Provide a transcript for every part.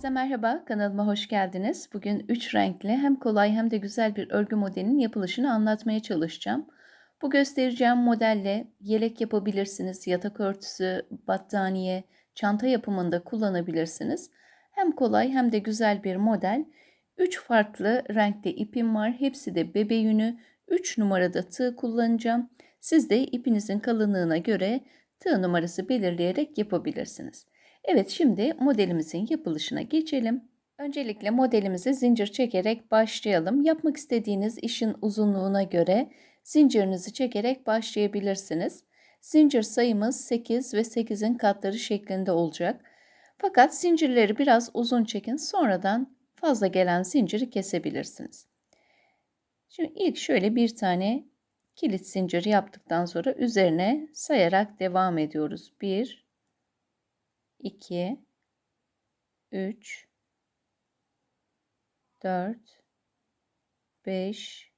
Herkese merhaba, kanalıma hoş geldiniz. Bugün 3 renkli hem kolay hem de güzel bir örgü modelinin yapılışını anlatmaya çalışacağım. Bu göstereceğim modelle yelek yapabilirsiniz, yatak örtüsü, battaniye, çanta yapımında kullanabilirsiniz. Hem kolay hem de güzel bir model. 3 farklı renkte ipim var. Hepsi de bebe yünü. 3 numarada tığ kullanacağım. Siz de ipinizin kalınlığına göre tığ numarası belirleyerek yapabilirsiniz. Evet şimdi modelimizin yapılışına geçelim. Öncelikle modelimize zincir çekerek başlayalım. Yapmak istediğiniz işin uzunluğuna göre zincirinizi çekerek başlayabilirsiniz. Zincir sayımız 8 ve 8'in katları şeklinde olacak. Fakat zincirleri biraz uzun çekin. Sonradan fazla gelen zinciri kesebilirsiniz. Şimdi ilk şöyle bir tane kilit zincir yaptıktan sonra üzerine sayarak devam ediyoruz. 1 2 3 4 5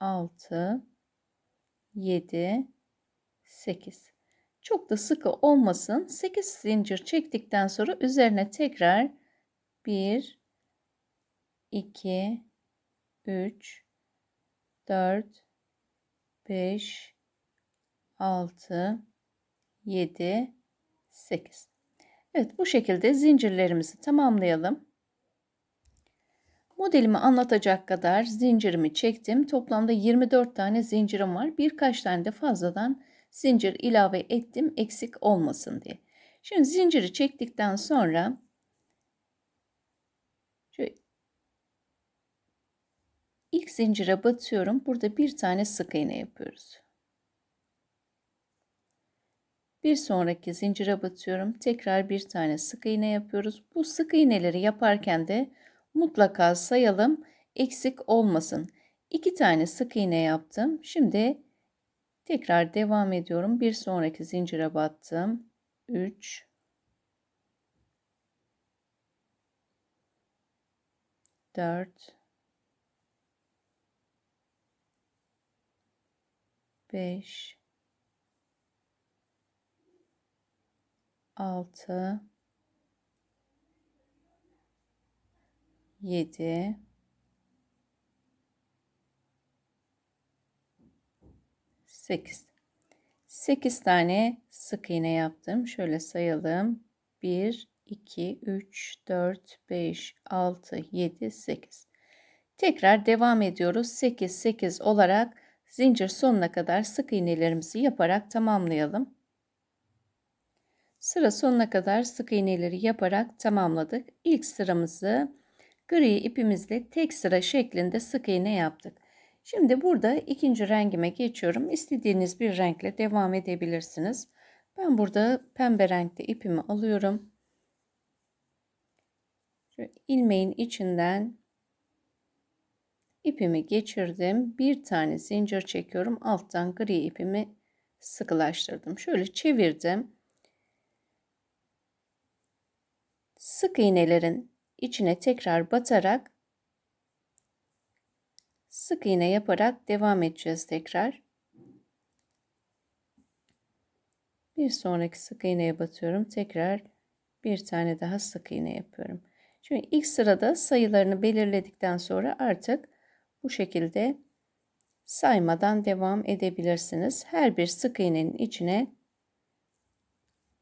6 7 8 çok da sıkı olmasın. 8 zincir çektikten sonra üzerine tekrar 1 2 3 4 5 6 7 8. Evet bu şekilde zincirlerimizi tamamlayalım. Modelimi anlatacak kadar zincirimi çektim. Toplamda 24 tane zincirim var. Birkaç tane de fazladan zincir ilave ettim eksik olmasın diye. Şimdi zinciri çektikten sonra ilk zincire batıyorum. Burada bir tane sık iğne yapıyoruz. Bir sonraki zincire batıyorum. Tekrar bir tane sık iğne yapıyoruz. Bu sık iğneleri yaparken de mutlaka sayalım. Eksik olmasın. İki tane sık iğne yaptım. Şimdi tekrar devam ediyorum. Bir sonraki zincire battım. 3 4 5 6 7 8 8 tane sık iğne yaptım. Şöyle sayalım. 1 2 3 4 5 6 7 8 Tekrar devam ediyoruz. 8 8 olarak zincir sonuna kadar sık iğnelerimizi yaparak tamamlayalım. Sıra sonuna kadar sık iğneleri yaparak tamamladık. İlk sıramızı gri ipimizle tek sıra şeklinde sık iğne yaptık. Şimdi burada ikinci rengime geçiyorum. İstediğiniz bir renkle devam edebilirsiniz. Ben burada pembe renkte ipimi alıyorum. Şöyle ilmeğin içinden ipimi geçirdim. Bir tane zincir çekiyorum. Alttan gri ipimi sıkılaştırdım. Şöyle çevirdim. Sık iğnelerin içine tekrar batarak sık iğne yaparak devam edeceğiz tekrar. Bir sonraki sık iğneye batıyorum. Tekrar bir tane daha sık iğne yapıyorum. Şimdi ilk sırada sayılarını belirledikten sonra artık bu şekilde saymadan devam edebilirsiniz. Her bir sık iğnenin içine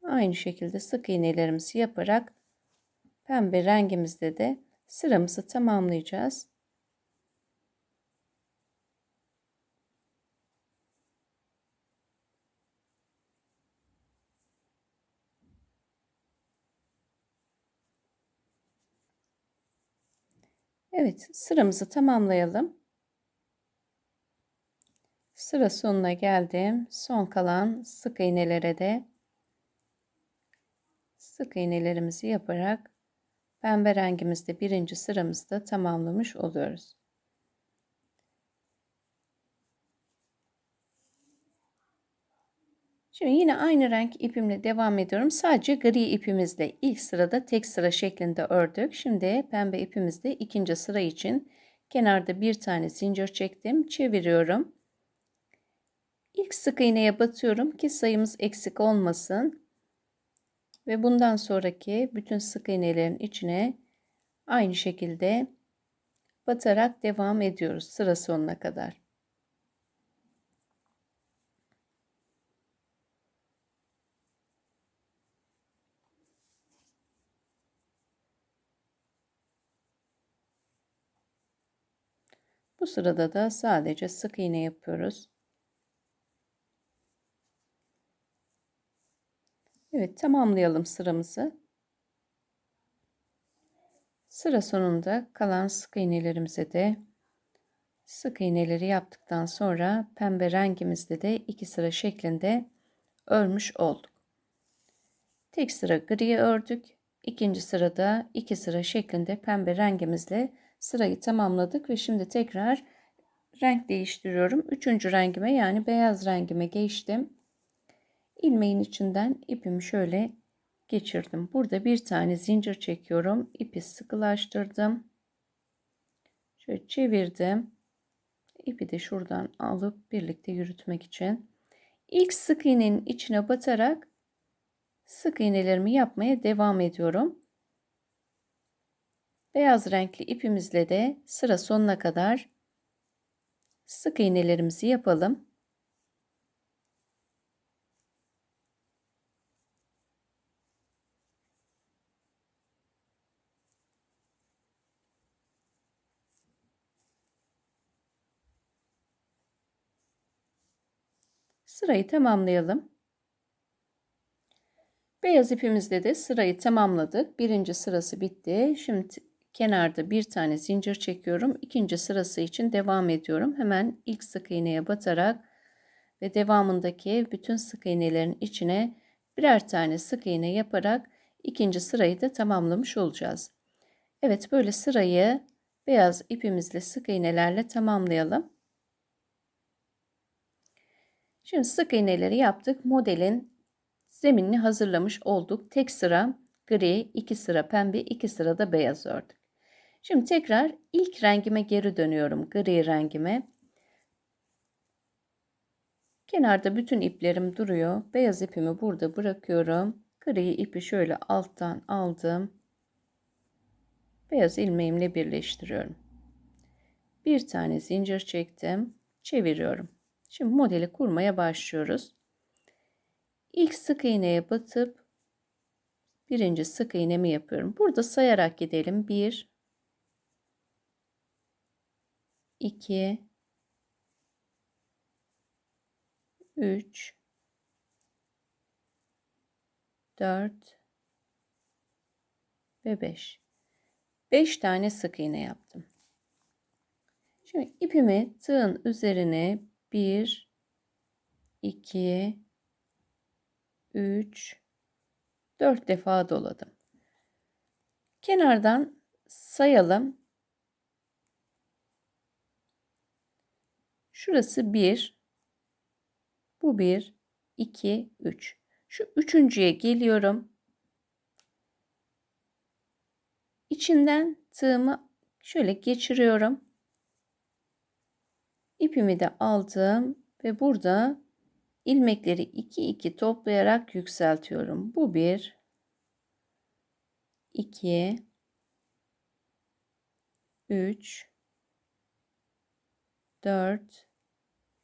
aynı şekilde sık iğnelerimizi yaparak pembe rengimizde de sıramızı tamamlayacağız. Evet sıramızı tamamlayalım. Sıra sonuna geldim. Son kalan sık iğnelere de sık iğnelerimizi yaparak pembe rengimizde birinci sıramızda tamamlamış oluyoruz. Şimdi yine aynı renk ipimle devam ediyorum. Sadece gri ipimizle ilk sırada tek sıra şeklinde ördük. Şimdi pembe ipimizde ikinci sıra için kenarda bir tane zincir çektim. Çeviriyorum. İlk sık iğneye batıyorum ki sayımız eksik olmasın. Ve bundan sonraki bütün sık iğnelerin içine aynı şekilde batarak devam ediyoruz sıra sonuna kadar. Bu sırada da sadece sık iğne yapıyoruz. Evet tamamlayalım sıramızı. Sıra sonunda kalan sık iğnelerimize de sık iğneleri yaptıktan sonra pembe rengimizde de iki sıra şeklinde örmüş olduk. Tek sıra gri ördük. İkinci sırada iki sıra şeklinde pembe rengimizle sırayı tamamladık ve şimdi tekrar renk değiştiriyorum. Üçüncü rengime yani beyaz rengime geçtim. İlmeğin içinden ipimi şöyle geçirdim. Burada bir tane zincir çekiyorum. İpi sıkılaştırdım. Şöyle çevirdim. İpi de şuradan alıp birlikte yürütmek için. İlk sık iğnenin içine batarak sık iğnelerimi yapmaya devam ediyorum. Beyaz renkli ipimizle de sıra sonuna kadar sık iğnelerimizi yapalım. Sırayı tamamlayalım. Beyaz ipimizle de sırayı tamamladık. Birinci sırası bitti. Şimdi kenarda bir tane zincir çekiyorum. İkinci sırası için devam ediyorum. Hemen ilk sık iğneye batarak ve devamındaki bütün sık iğnelerin içine birer tane sık iğne yaparak ikinci sırayı da tamamlamış olacağız. Evet böyle sırayı beyaz ipimizle sık iğnelerle tamamlayalım. Şimdi sık iğneleri yaptık. Modelin zeminini hazırlamış olduk. Tek sıra gri, iki sıra pembe, iki sıra da beyaz ördük. Şimdi tekrar ilk rengime geri dönüyorum. Gri rengime. Kenarda bütün iplerim duruyor. Beyaz ipimi burada bırakıyorum. Gri ipi şöyle alttan aldım. Beyaz ilmeğimle birleştiriyorum. Bir tane zincir çektim. Çeviriyorum. Şimdi modeli kurmaya başlıyoruz. İlk sık iğneye batıp birinci sık iğnemi yapıyorum. Burada sayarak gidelim. 1 2 3 4 ve 5. 5 tane sık iğne yaptım. Şimdi ipimi tığın üzerine 1 2 3 4 defa doladım. Kenardan sayalım. Şurası 1. Bu 1, 2, 3. Şu üçüncüye geliyorum. İçinden tığımı şöyle geçiriyorum. İpimi de aldım ve burada ilmekleri 2 2 toplayarak yükseltiyorum. Bu 1 2 3 4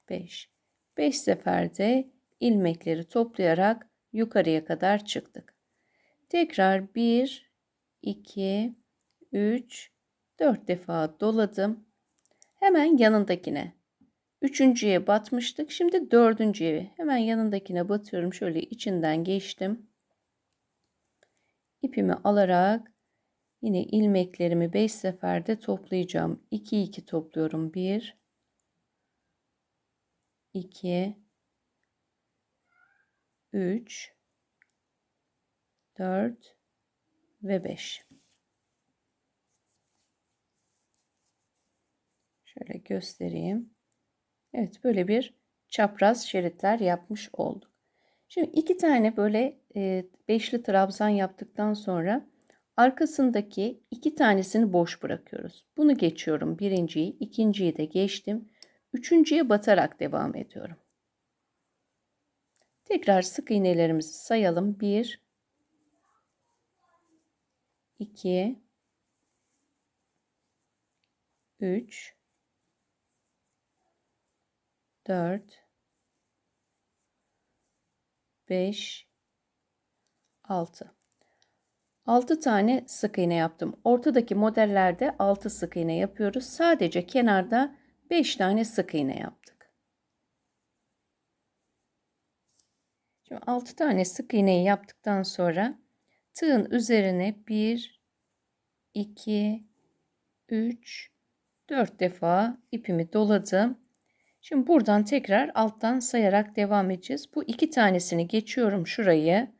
5 5 seferde ilmekleri toplayarak yukarıya kadar çıktık. Tekrar 1 2 3 4 defa doladım. Hemen yanındakine Üçüncüye batmıştık. Şimdi dördüncüye hemen yanındakine batıyorum. Şöyle içinden geçtim. İpimi alarak yine ilmeklerimi 5 seferde toplayacağım. 2 2 topluyorum. 1 2 3 4 ve 5. Şöyle göstereyim. Evet böyle bir çapraz şeritler yapmış olduk. Şimdi iki tane böyle e, beşli trabzan yaptıktan sonra arkasındaki iki tanesini boş bırakıyoruz. Bunu geçiyorum. Birinciyi, ikinciyi de geçtim. Üçüncüye batarak devam ediyorum. Tekrar sık iğnelerimizi sayalım. 1, 2 3 4 5 6 6 tane sık iğne yaptım. Ortadaki modellerde 6 sık iğne yapıyoruz. Sadece kenarda 5 tane sık iğne yaptık. Şimdi 6 tane sık iğneyi yaptıktan sonra tığın üzerine 1 2 3 4 defa ipimi doladım. Şimdi buradan tekrar alttan sayarak devam edeceğiz. Bu iki tanesini geçiyorum şurayı.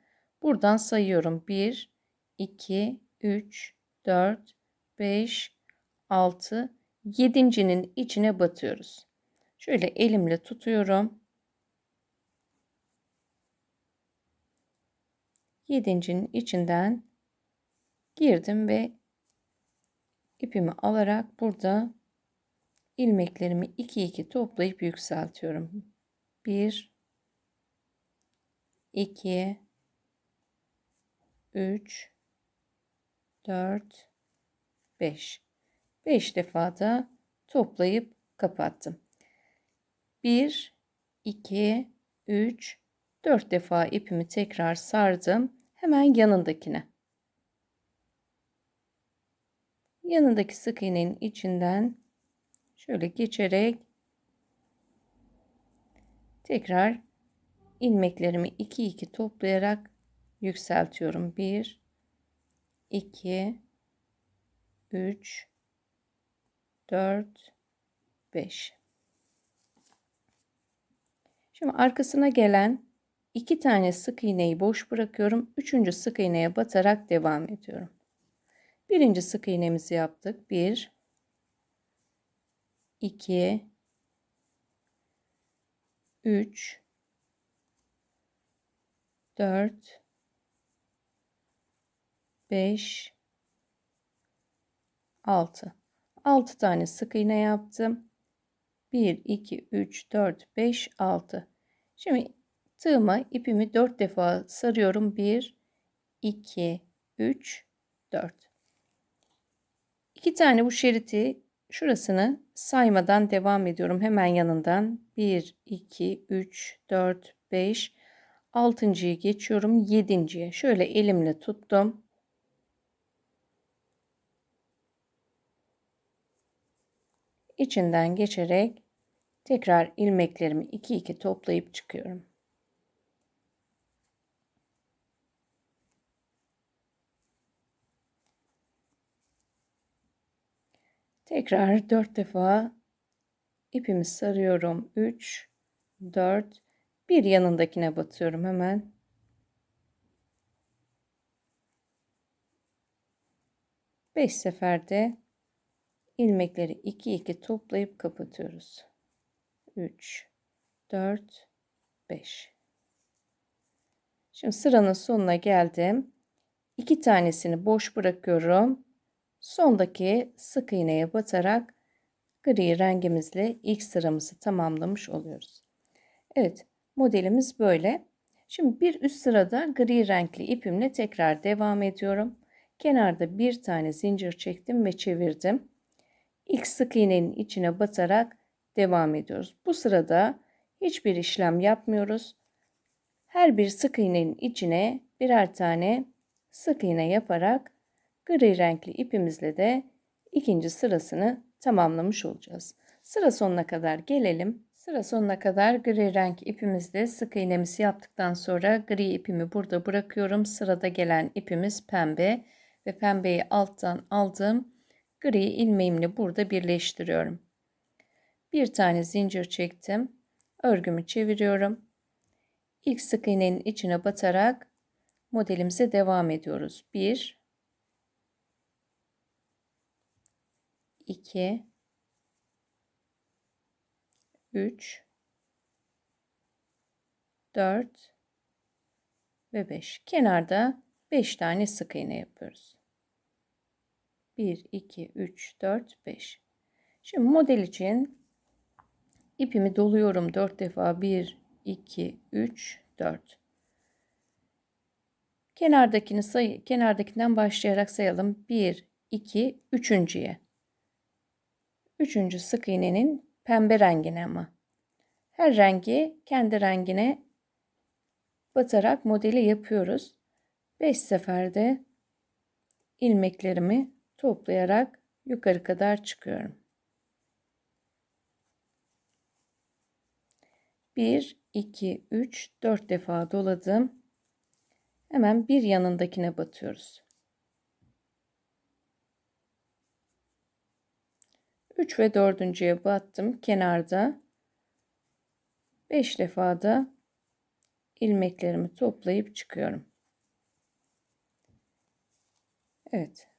Buradan sayıyorum. 1 2 3 4 5 6 yedincinin içine batıyoruz. Şöyle elimle tutuyorum. Yedincinin içinden girdim ve ipimi alarak burada ilmeklerimi 2 2 toplayıp yükseltiyorum. 1 2 3 4 5 5 defa da toplayıp kapattım. 1 2 3 4 defa ipimi tekrar sardım. Hemen yanındakine. Yanındaki sık iğnenin içinden şöyle geçerek tekrar ilmeklerimi 2 2 toplayarak yükseltiyorum. 1 2 3 4 5 Şimdi arkasına gelen iki tane sık iğneyi boş bırakıyorum. Üçüncü sık iğneye batarak devam ediyorum. Birinci sık iğnemizi yaptık. 1 2 3 4 5 6 6 tane sık iğne yaptım. 1 2 3 4 5 6 Şimdi tığıma ipimi 4 defa sarıyorum. 1 2 3 4 2 tane bu şeriti şurasını saymadan devam ediyorum. Hemen yanından 1 2 3 4 5 altıncıyı geçiyorum. Yedinciye şöyle elimle tuttum. içinden geçerek tekrar ilmeklerimi 2 2 toplayıp çıkıyorum. Tekrar 4 defa ipimi sarıyorum. 3 4 bir yanındakine batıyorum hemen. Beş seferde ilmekleri 2 2 toplayıp kapatıyoruz. 3 4 5 Şimdi sıranın sonuna geldim. 2 tanesini boş bırakıyorum. Sondaki sık iğneye batarak gri rengimizle ilk sıramızı tamamlamış oluyoruz. Evet, modelimiz böyle. Şimdi bir üst sırada gri renkli ipimle tekrar devam ediyorum. Kenarda bir tane zincir çektim ve çevirdim ilk sık iğnenin içine batarak devam ediyoruz. Bu sırada hiçbir işlem yapmıyoruz. Her bir sık iğnenin içine birer tane sık iğne yaparak gri renkli ipimizle de ikinci sırasını tamamlamış olacağız. Sıra sonuna kadar gelelim. Sıra sonuna kadar gri renk ipimizle sık iğnemizi yaptıktan sonra gri ipimi burada bırakıyorum. Sırada gelen ipimiz pembe ve pembeyi alttan aldım gri ilmeğimle burada birleştiriyorum. Bir tane zincir çektim. Örgümü çeviriyorum. İlk sık iğnenin içine batarak modelimize devam ediyoruz. 1 2 3 4 ve 5. Kenarda 5 tane sık iğne yapıyoruz. 1, 2, 3, 4, 5. Şimdi model için ipimi doluyorum 4 defa. 1, 2, 3, 4. Kenardakini say kenardakinden başlayarak sayalım. 1, 2, üçüncüye. Üçüncü sık iğnenin pembe rengine ama. Her rengi kendi rengine batarak modeli yapıyoruz. 5 seferde ilmeklerimi toplayarak yukarı kadar çıkıyorum. 1, 2, 3, 4 defa doladım. Hemen bir yanındakine batıyoruz. 3 ve dördüncüye battım kenarda. 5 defa da ilmeklerimi toplayıp çıkıyorum. Evet.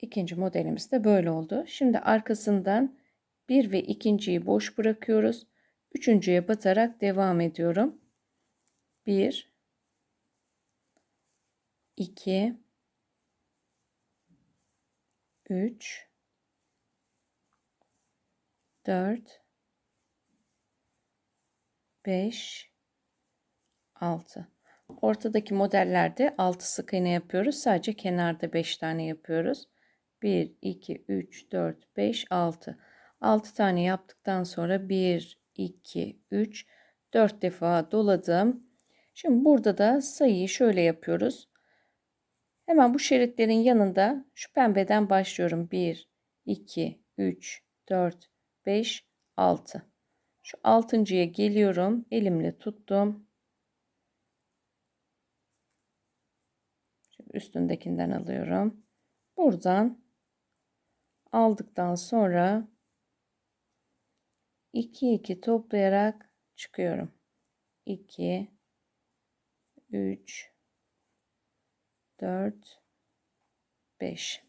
İkinci modelimiz de böyle oldu. Şimdi arkasından bir ve ikinciyi boş bırakıyoruz. Üçüncüye batarak devam ediyorum. 1 2 3 4 5 6 Ortadaki modellerde 6 sık iğne yapıyoruz. Sadece kenarda 5 tane yapıyoruz. 1 2 3 4 5 6 6 tane yaptıktan sonra 1 2 3 4 defa doladım. Şimdi burada da sayıyı şöyle yapıyoruz. Hemen bu şeritlerin yanında şu pembeden başlıyorum. 1 2 3 4 5 6 şu altıncıya geliyorum. Elimle tuttum. Şimdi üstündekinden alıyorum. Buradan aldıktan sonra 2 2 toplayarak çıkıyorum. 2 3 4 5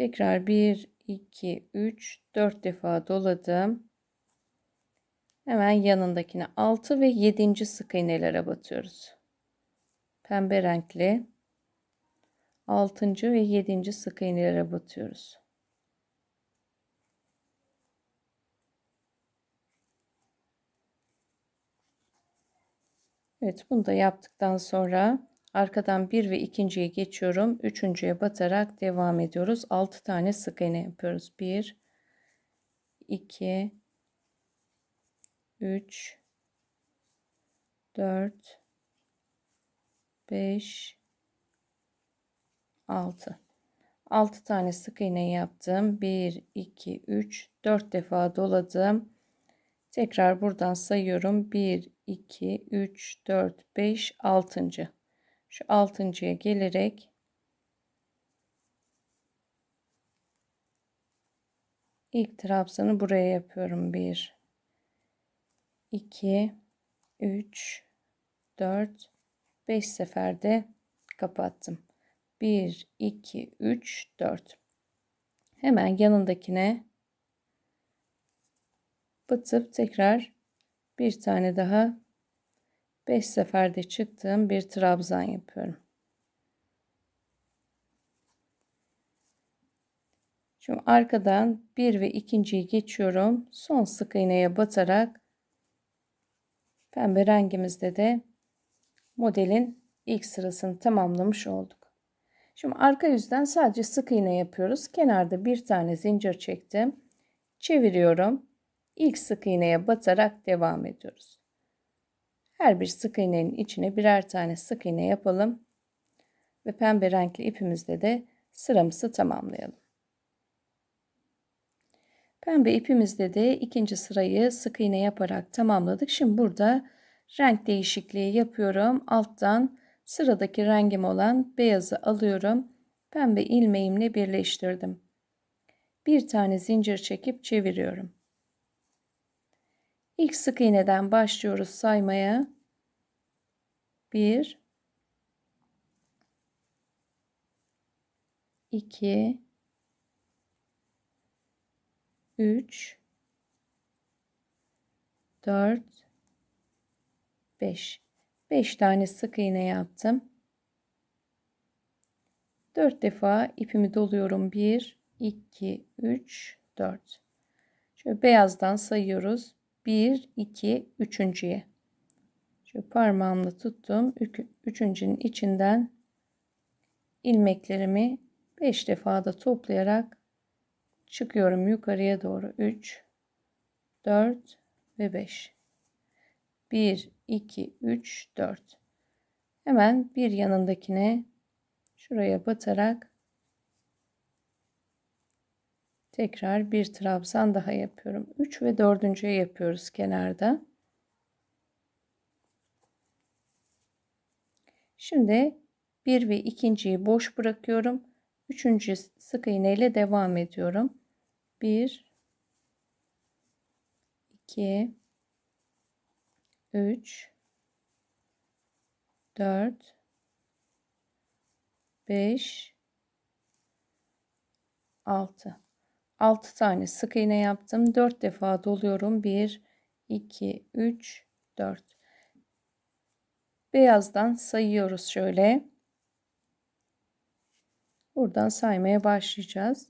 Tekrar 1 2 3 4 defa doladım. Hemen yanındakine 6 ve 7. sık iğnelere batıyoruz. Pembe renkli 6. ve 7. sık iğnelere batıyoruz. Evet bunu da yaptıktan sonra arkadan bir ve ikinciye geçiyorum. Üçüncüye batarak devam ediyoruz. 6 tane sık iğne yapıyoruz. 1 2 3 4 5 6 6 tane sık iğne yaptım. 1 2 3 4 defa doladım. Tekrar buradan sayıyorum. 1 2 3 4 5 6. Şu 6.ya gelerek ilk trabzanı buraya yapıyorum. 1 2 3 4 5 seferde kapattım. 1 2 3 4 hemen yanındakine batıp tekrar bir tane daha 5 seferde çıktığım bir trabzan yapıyorum. Şimdi arkadan bir ve ikinciyi geçiyorum. Son sık iğneye batarak pembe rengimizde de modelin ilk sırasını tamamlamış olduk. Şimdi arka yüzden sadece sık iğne yapıyoruz. Kenarda bir tane zincir çektim. Çeviriyorum. İlk sık iğneye batarak devam ediyoruz. Her bir sık iğnenin içine birer tane sık iğne yapalım. Ve pembe renkli ipimizle de sıramızı tamamlayalım. Pembe ipimizle de ikinci sırayı sık iğne yaparak tamamladık. Şimdi burada renk değişikliği yapıyorum. Alttan sıradaki rengim olan beyazı alıyorum. Pembe ilmeğimle birleştirdim. Bir tane zincir çekip çeviriyorum. İlk sık iğneden başlıyoruz saymaya. 1 2 3 4 5 5 tane sık iğne yaptım. 4 defa ipimi doluyorum. 1 2 3 4 Şöyle beyazdan sayıyoruz. 1 2 üçüncüye. Şu parmağımla tuttum. Üçüncünün içinden ilmeklerimi 5 defada toplayarak çıkıyorum yukarıya doğru. 3 4 ve 5. 1 2 3 4. Hemen bir yanındakine şuraya batarak tekrar bir trabzan daha yapıyorum. 3 ve 4.'ye yapıyoruz kenarda. Şimdi 1 ve 2.yi boş bırakıyorum. 3. sık iğne ile devam ediyorum. 1 2 3 4 5 6 6 tane sık iğne yaptım. 4 defa doluyorum. 1 2 3 4 Beyazdan sayıyoruz şöyle. Buradan saymaya başlayacağız.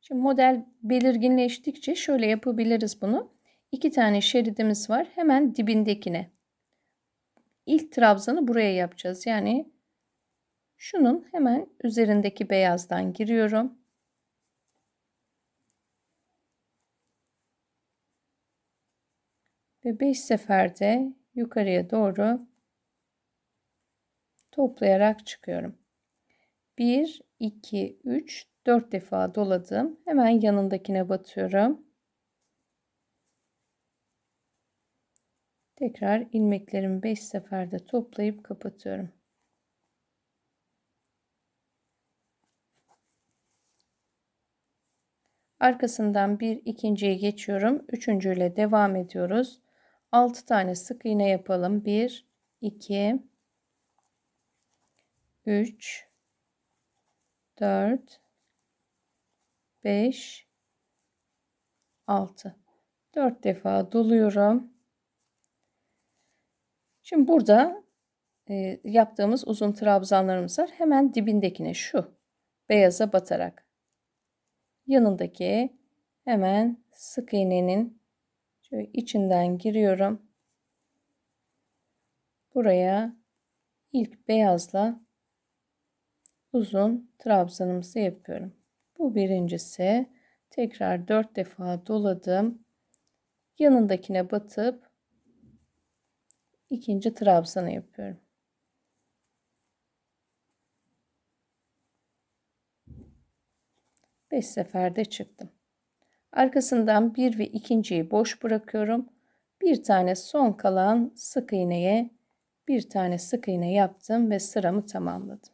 Şimdi model belirginleştikçe şöyle yapabiliriz bunu. İki tane şeridimiz var. Hemen dibindekine. İlk trabzanı buraya yapacağız. Yani şunun hemen üzerindeki beyazdan giriyorum. Ve 5 seferde yukarıya doğru toplayarak çıkıyorum. 1, 2, 3, 4 defa doladım. Hemen yanındakine batıyorum. Tekrar ilmeklerimi 5 seferde toplayıp kapatıyorum. Arkasından bir ikinciye geçiyorum. Üçüncüyle devam ediyoruz. 6 tane sık iğne yapalım. 1, 2, 3, 4, 5, 6. 4 defa doluyorum. Şimdi burada e, yaptığımız uzun trabzanlarımız var. Hemen dibindekine şu beyaza batarak yanındaki hemen sık iğnenin şöyle içinden giriyorum. Buraya ilk beyazla uzun trabzanımızı yapıyorum. Bu birincisi. Tekrar dört defa doladım. Yanındakine batıp ikinci trabzanı yapıyorum. Beş seferde çıktım. Arkasından bir ve ikinciyi boş bırakıyorum. Bir tane son kalan sık iğneye bir tane sık iğne yaptım ve sıramı tamamladım.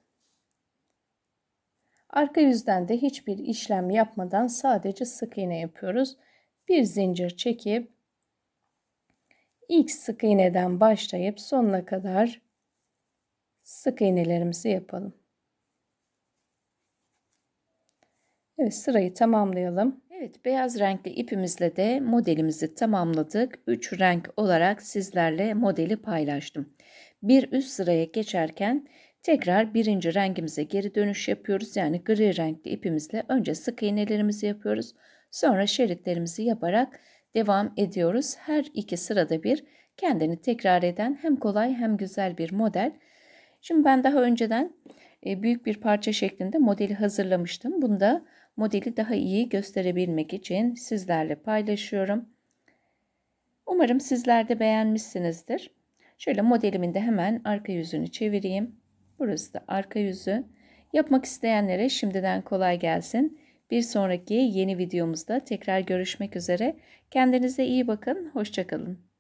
Arka yüzden de hiçbir işlem yapmadan sadece sık iğne yapıyoruz. Bir zincir çekip ilk sık iğneden başlayıp sonuna kadar sık iğnelerimizi yapalım. Evet sırayı tamamlayalım. Evet beyaz renkli ipimizle de modelimizi tamamladık. 3 renk olarak sizlerle modeli paylaştım. Bir üst sıraya geçerken tekrar birinci rengimize geri dönüş yapıyoruz. Yani gri renkli ipimizle önce sık iğnelerimizi yapıyoruz. Sonra şeritlerimizi yaparak devam ediyoruz. Her iki sırada bir kendini tekrar eden hem kolay hem güzel bir model. Şimdi ben daha önceden e, büyük bir parça şeklinde modeli hazırlamıştım. Bunda modeli daha iyi gösterebilmek için sizlerle paylaşıyorum. Umarım sizler de beğenmişsinizdir. Şöyle modelimin de hemen arka yüzünü çevireyim. Burası da arka yüzü. Yapmak isteyenlere şimdiden kolay gelsin. Bir sonraki yeni videomuzda tekrar görüşmek üzere. Kendinize iyi bakın. Hoşçakalın.